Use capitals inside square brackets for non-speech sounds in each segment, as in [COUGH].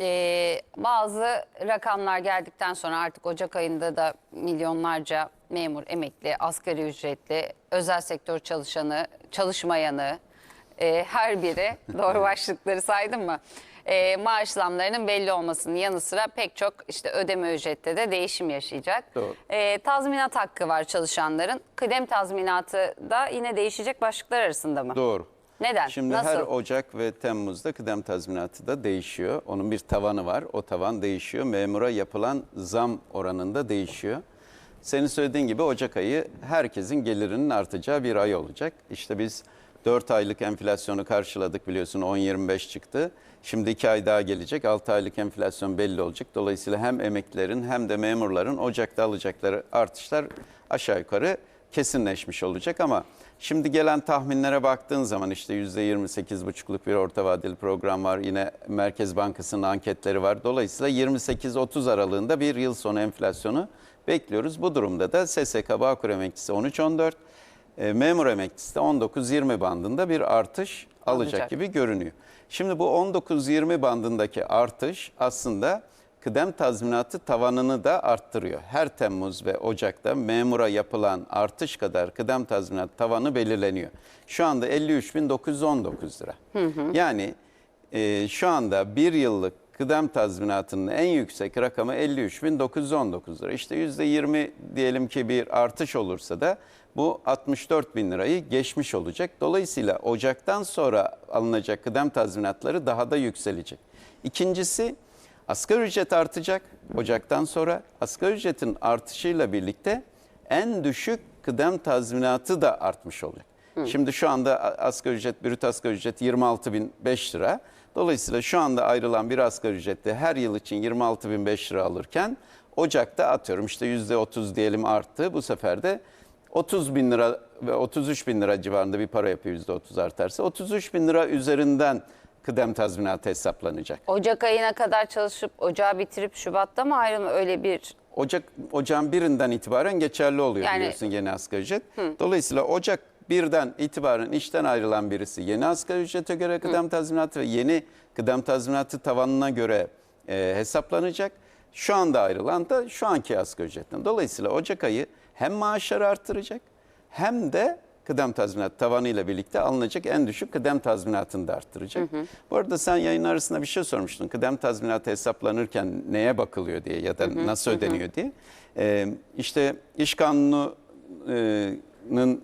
e, bazı rakamlar geldikten sonra artık Ocak ayında da milyonlarca memur, emekli, asgari ücretli, özel sektör çalışanı, çalışmayanı, e, her biri [LAUGHS] doğru başlıkları saydım mı? E, maaş zamlarının belli olmasının yanı sıra pek çok işte ödeme ücrette de değişim yaşayacak. Doğru. E, tazminat hakkı var çalışanların. Kıdem tazminatı da yine değişecek başlıklar arasında mı? Doğru. Neden? Şimdi Nasıl? her Ocak ve Temmuz'da kıdem tazminatı da değişiyor. Onun bir tavanı var. O tavan değişiyor. Memura yapılan zam oranında değişiyor. Senin söylediğin gibi Ocak ayı herkesin gelirinin artacağı bir ay olacak. İşte biz 4 aylık enflasyonu karşıladık biliyorsun 10-25 çıktı. Şimdi 2 ay daha gelecek 6 aylık enflasyon belli olacak. Dolayısıyla hem emeklilerin hem de memurların Ocak'ta alacakları artışlar aşağı yukarı kesinleşmiş olacak ama şimdi gelen tahminlere baktığın zaman işte %28,5'luk bir orta vadeli program var. Yine Merkez Bankası'nın anketleri var. Dolayısıyla 28-30 aralığında bir yıl sonu enflasyonu bekliyoruz. Bu durumda da SSK Bağkur emeklisi 13-14, e, memur emeklisi de 19-20 bandında bir artış alacak, Alacak. gibi görünüyor. Şimdi bu 19-20 bandındaki artış aslında kıdem tazminatı tavanını da arttırıyor. Her Temmuz ve Ocak'ta memura yapılan artış kadar kıdem tazminat tavanı belirleniyor. Şu anda 53.919 lira. Yani e, şu anda bir yıllık kıdem tazminatının en yüksek rakamı 53.919 lira. İşte %20 diyelim ki bir artış olursa da bu 64 bin lirayı geçmiş olacak. Dolayısıyla Ocak'tan sonra alınacak kıdem tazminatları daha da yükselecek. İkincisi asgari ücret artacak Ocak'tan sonra. Asgari ücretin artışıyla birlikte en düşük kıdem tazminatı da artmış olacak. Şimdi şu anda asgari ücret, brüt asgari ücret 26.005 lira. Dolayısıyla şu anda ayrılan bir asgari ücrette her yıl için 26.005 lira alırken Ocak'ta atıyorum işte %30 diyelim arttı. Bu sefer de 30 bin lira ve 33 bin lira civarında bir para yapıyor %30 artarsa. 33 bin lira üzerinden kıdem tazminatı hesaplanacak. Ocak ayına kadar çalışıp ocağı bitirip Şubat'ta mı ayrılma öyle bir Ocak Ocağın birinden itibaren geçerli oluyor Yani- biliyorsun yeni asgari ücret. Dolayısıyla Ocak birden itibaren işten ayrılan birisi yeni asgari ücrete göre kıdem tazminatı ve yeni kıdem tazminatı tavanına göre e, hesaplanacak. Şu anda ayrılan da şu anki asgari ücretten. Dolayısıyla Ocak ayı hem maaşları artıracak hem de kıdem tazminat tavanıyla birlikte alınacak en düşük kıdem tazminatını da arttıracak. Bu arada sen yayın arasında bir şey sormuştun. Kıdem tazminatı hesaplanırken neye bakılıyor diye ya da nasıl ödeniyor diye. Ee, işte iş kanununun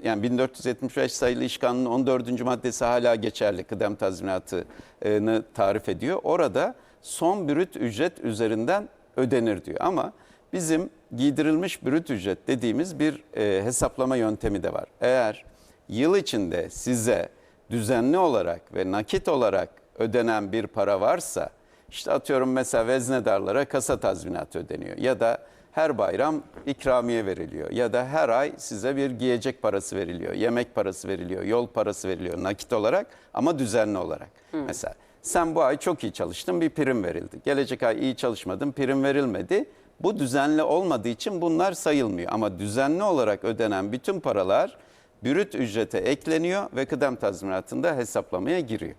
yani 1475 sayılı iş kanunun 14. maddesi hala geçerli kıdem tazminatını tarif ediyor. Orada son brüt ücret üzerinden ödenir diyor. Ama bizim giydirilmiş brüt ücret dediğimiz bir e, hesaplama yöntemi de var. Eğer yıl içinde size düzenli olarak ve nakit olarak ödenen bir para varsa işte atıyorum mesela veznedarlara kasa tazminatı ödeniyor ya da her bayram ikramiye veriliyor ya da her ay size bir giyecek parası veriliyor, yemek parası veriliyor, yol parası veriliyor nakit olarak ama düzenli olarak. Mesela sen bu ay çok iyi çalıştın bir prim verildi. Gelecek ay iyi çalışmadın prim verilmedi. Bu düzenli olmadığı için bunlar sayılmıyor ama düzenli olarak ödenen bütün paralar brüt ücrete ekleniyor ve kıdem tazminatında hesaplamaya giriyor.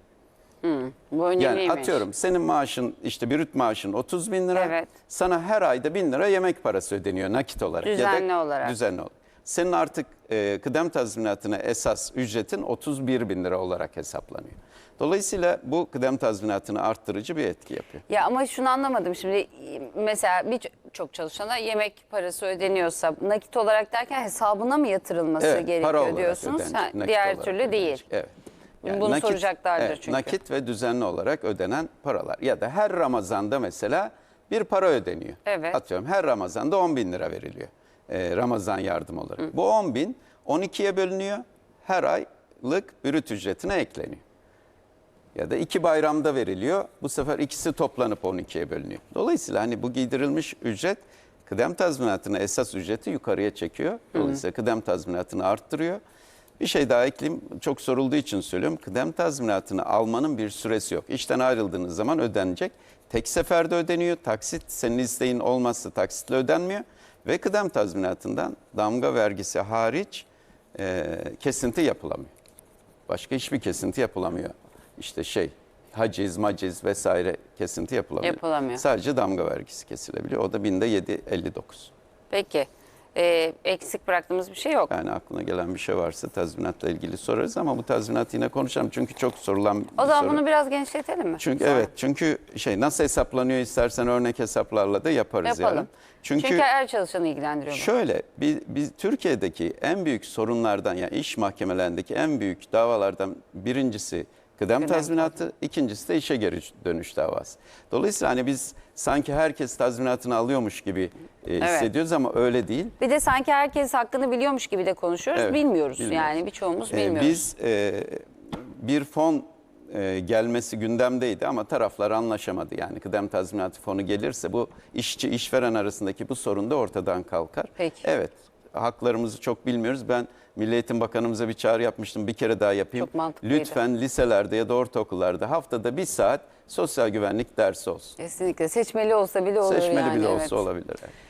bu önemliymiş. Yani atıyorum senin maaşın işte brüt maaşın 30 bin lira. Evet. Sana her ayda bin lira yemek parası ödeniyor nakit olarak. Düzenli ya da olarak. Düzenli olarak. Senin artık e, kıdem tazminatına esas ücretin 31 bin lira olarak hesaplanıyor. Dolayısıyla bu kıdem tazminatını arttırıcı bir etki yapıyor. Ya ama şunu anlamadım şimdi mesela bir çok çalışana yemek parası ödeniyorsa nakit olarak derken hesabına mı yatırılması Evet, gerekiyor diyorsunuz? ödenecek, Ha, nakit diğer türlü değil. ödenecek. Evet. Bunu soracaklardır çünkü. Nakit ve düzenli olarak ödenen paralar. Ya da her Ramazan'da mesela bir para ödeniyor. Evet. Atıyorum her Ramazan'da 10 bin lira veriliyor. Ee, Ramazan yardım olarak. Bu 10 bin 12'ye bölünüyor. Her aylık brüt ücretine ekleniyor. Ya da iki bayramda veriliyor. Bu sefer ikisi toplanıp 12'ye bölünüyor. Dolayısıyla hani bu giydirilmiş ücret kıdem tazminatını esas ücreti yukarıya çekiyor. Dolayısıyla kıdem tazminatını arttırıyor. Bir şey daha ekleyeyim. Çok sorulduğu için söylüyorum. Kıdem tazminatını almanın bir süresi yok. İşten ayrıldığınız zaman ödenecek. Tek seferde ödeniyor. Taksit senin isteğin olmazsa taksitle ödenmiyor. Ve kıdem tazminatından damga vergisi hariç e, kesinti yapılamıyor. Başka hiçbir kesinti yapılamıyor. İşte şey haciz, maciz vesaire kesinti yapılamıyor. Yapılamıyor. Sadece damga vergisi kesilebiliyor. O da binde 7.59. Peki. Ee, eksik bıraktığımız bir şey yok. Yani aklına gelen bir şey varsa tazminatla ilgili sorarız ama bu tazminat yine konuşalım. Çünkü çok sorulan bir O zaman soru. bunu biraz genişletelim mi? Çünkü Sonra. evet çünkü şey nasıl hesaplanıyor istersen örnek hesaplarla da yaparız Yapalım. yarın. Çünkü, Çünkü, her çalışanı ilgilendiriyor şöyle biz, biz Türkiye'deki en büyük sorunlardan yani iş mahkemelerindeki en büyük davalardan birincisi kıdem, Kıdem tazminatı, ikincisi de işe geri dönüş davası. Dolayısıyla hani biz sanki herkes tazminatını alıyormuş gibi e, hissediyoruz ama öyle değil. Bir de sanki herkes hakkını biliyormuş gibi de konuşuyoruz. Evet, bilmiyoruz. bilmiyoruz. yani birçoğumuz Ee, bilmiyoruz. Biz e, bir fon e, gelmesi gündemdeydi ama taraflar anlaşamadı. Yani kıdem tazminatı fonu gelirse bu işçi işveren arasındaki bu sorun da ortadan kalkar. Peki. Evet haklarımızı çok bilmiyoruz. Ben Milli Eğitim Bakanımıza bir çağrı yapmıştım. Bir kere daha yapayım. Lütfen liselerde ya da ortaokullarda haftada bir saat sosyal güvenlik dersi olsun. Kesinlikle. Seçmeli olsa bile olur Seçmeli yani. bile evet. olsa olabilir. evet.